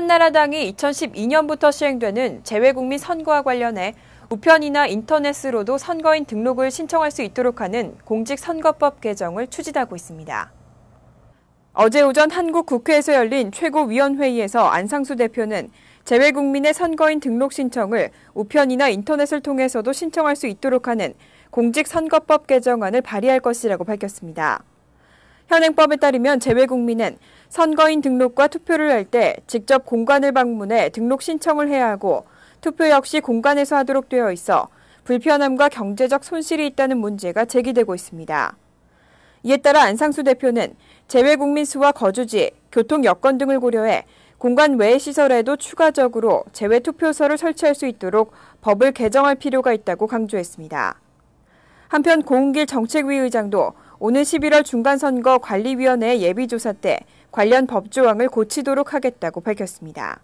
한나라당이 2012년부터 시행되는 재외국민 선거와 관련해 우편이나 인터넷으로도 선거인 등록을 신청할 수 있도록 하는 공직선거법 개정을 추진하고 있습니다. 어제 오전 한국 국회에서 열린 최고위원회의에서 안상수 대표는 재외국민의 선거인 등록 신청을 우편이나 인터넷을 통해서도 신청할 수 있도록 하는 공직선거법 개정안을 발의할 것이라고 밝혔습니다. 현행법에 따르면 재외국민은 선거인 등록과 투표를 할 때 직접 공관을 방문해 등록 신청을 해야 하고 투표 역시 공간에서 하도록 되어 있어 불편함과 경제적 손실이 있다는 문제가 제기되고 있습니다. 이에 따라 안상수 대표는 재외국민 수와 거주지, 교통 여건 등을 고려해 공간 외 시설에도 추가적으로 재외 투표소를 설치할 수 있도록 법을 개정할 필요가 있다고 강조했습니다. 한편 고은길 정책위 의장도 오늘 11월 중간선거 관리위원회 예비조사 때 관련 법조항을 고치도록 하겠다고 밝혔습니다.